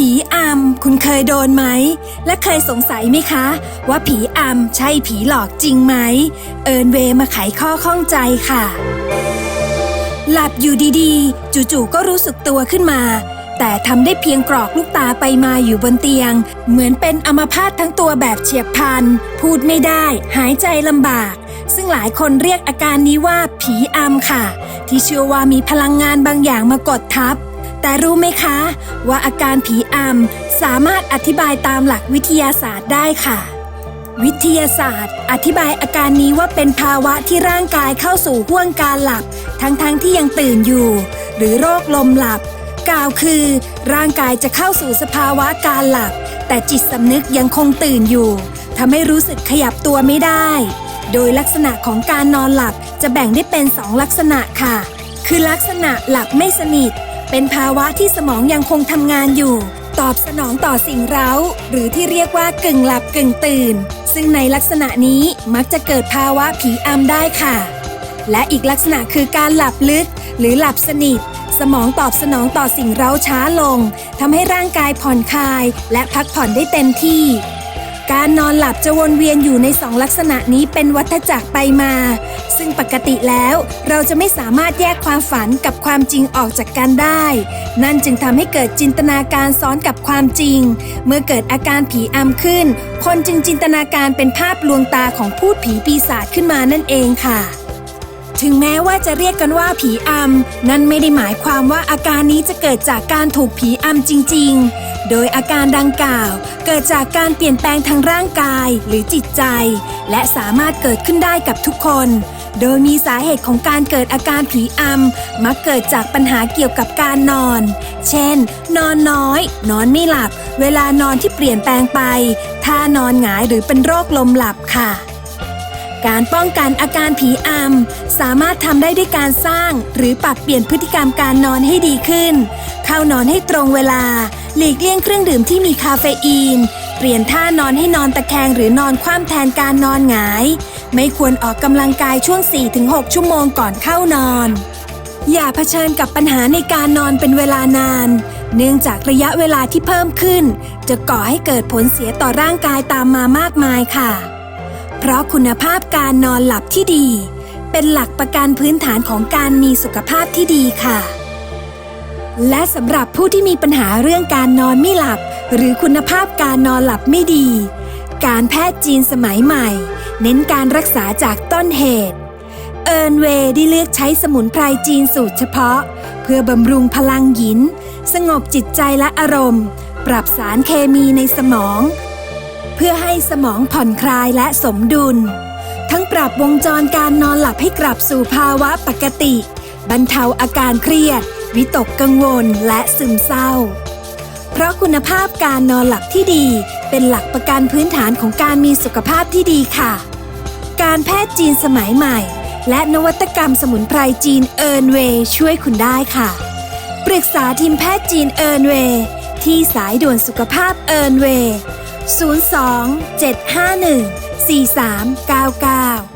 ผีอำคุณเคยโดนไหม และเคยสงสัยไหมคะ ว่าผีอำใช่ผีหลอกจริงไหม เอิญเวมาไขข้อข้องใจค่ะ หลับอยู่ดีๆ จู่ๆก็รู้สึกตัวขึ้นมา แต่ทำได้เพียงกรอกลูกตาไปมาอยู่บนเตียง เหมือนเป็นอัมพาตทั้งตัวแบบเฉียบพลัน พูดไม่ได้ หายใจลำบาก ซึ่งหลายคนเรียกอาการนี้ว่าผีอำค่ะ ที่เชื่อว่ามีพลังงานบางอย่างมากดทับแต่รู้ไหมคะ ว่าอาการผี อำสามารถอธิบายตามหลักวิทยาศาสตร์ได้ค่ะ วิทยาศาสตร์ อธิบายอาการนี้ว่าเป็นภาวะที่ร่างกายเข้าสู่ห่วงการหลับ ทั้งๆทที่ยังตื่นอยู่ หรือโรคลมหลับ กล่าวคือ ร่างกายจะเข้าสู่สภาวะการหลับ แต่จิตสำนึกยังคงตื่นอยู่ทำให้รู้สึกขยับตัวไม่ได้ โดยลักษณะของการนอนหลับจะแบ่งได้เป็นสองลักษณะค่ะ คือลักษณะหลับไม่สนิท เป็นภาวะที่สมองยังคงทำงานอยู่ ตอบสนองต่อสิ่งเร้า หรือที่เรียกว่ากึ่งหลับกึ่งตื่น ซึ่งในลักษณะนี้มักจะเกิดภาวะผีอำได้ค่ะ และอีกลักษณะคือการหลับลึก หรือหลับสนิท สมองตอบสนองต่อสิ่งเร้าช้าลงทำให้ร่างกายผ่อนคลาย และพักผ่อนได้เต็มที่ การนอนหลับจะวนเวียนอยู่ในสองลักษณะนี้เป็นวัฏจักรไปมา ซึ่งปกติแล้วเราจะไม่สามารถแยกความฝันกับความจริงออกจากกันได้ นั่นจึงทำให้เกิดจินตนาการซ้อนกับความจริง เมื่อเกิดอาการผีอำขึ้น คนจึงจินตนาการเป็นภาพลวงตาของพูดผีปีศาจขึ้นมานั่นเองค่ะ ถึงแม้ว่าจะเรียกกันว่าผีอำนั่นไม่ได้หมายความว่าอาการนี้จะเกิดจากการถูกผีอำจริง ๆ โดยอาการดังกล่าว เกิดจากการเปลี่ยนแปลงทางร่างกายหรือจิตใจ และสามารถเกิดขึ้นได้กับทุกคน โดยมีสาเหตุของการเกิดอาการผีอำมักเกิดจากปัญหาเกี่ยวกับการนอน เช่น นอนน้อย นอนไม่หลับ เวลานอนที่เปลี่ยนแปลงไปท่านอนหงายหรือเป็นโรคลมหลับค่ะ การป้องกันอาการผีอำสามารถทำได้ด้วยการสร้าง หรือปรับเปลี่ยนพฤติกรรมการนอนให้ดีขึ้น เข้านอนให้ตรงเวลา หลีกเลี่ยงเครื่องดื่มที่มีคาเฟอีน เปลี่ยนท่านอนให้นอนตะแคงหรือนอนคว่ำแทนการนอนหงาย ไม่ควรออกกำลังกายช่วง 4-6 ชั่วโมงก่อนเข้านอน อย่าเผชิญกับปัญหาในการนอนเป็นเวลานานเนื่องจากระยะเวลาที่เพิ่มขึ้น จะก่อให้เกิดผลเสียต่อร่างกายตามมามากมายค่ะ ราะคุณภาพการนอนหลับที่ดี เป็นหลักประกันพื้นฐานของการมีสุขภาพที่ดีค่ะ และสำหรับผู้ที่มีปัญหาเรื่องการนอนไม่หลับ หรือคุณภาพการนอนหลับไม่ดี การแพทย์จีนสมัยใหม่ เน้นการรักษาจากต้นเหตุเอิร์นเวย์ได้เลือกใช้สมุนไพรจีนสูตรเฉพาะ เพื่อบำรุงพลังหยิน สงบจิตใจและอารมณ์ ปรับสารเคมีในสมอง เพื่อให้สมองผ่อนคลายและสมดุล ทั้งปรับวงจรการนอนหลับให้กลับสู่ภาวะปกติ บรรเทาอาการเครียด วิตกกังวลและซึมเศร้า เพราะคุณภาพการนอนหลับที่ดี เป็นหลักประกันพื้นฐานของการมีสุขภาพที่ดีค่ะ การแพทย์จีนสมัยใหม่ และนวัตกรรมสมุนไพรจีนเอิร์นเวย์ช่วยคุณได้ค่ะ ปรึกษาทีมแพทย์จีนเอิร์นเวย์ที่สายด่วนสุขภาพเอิร์นเวย์ 02 751 4399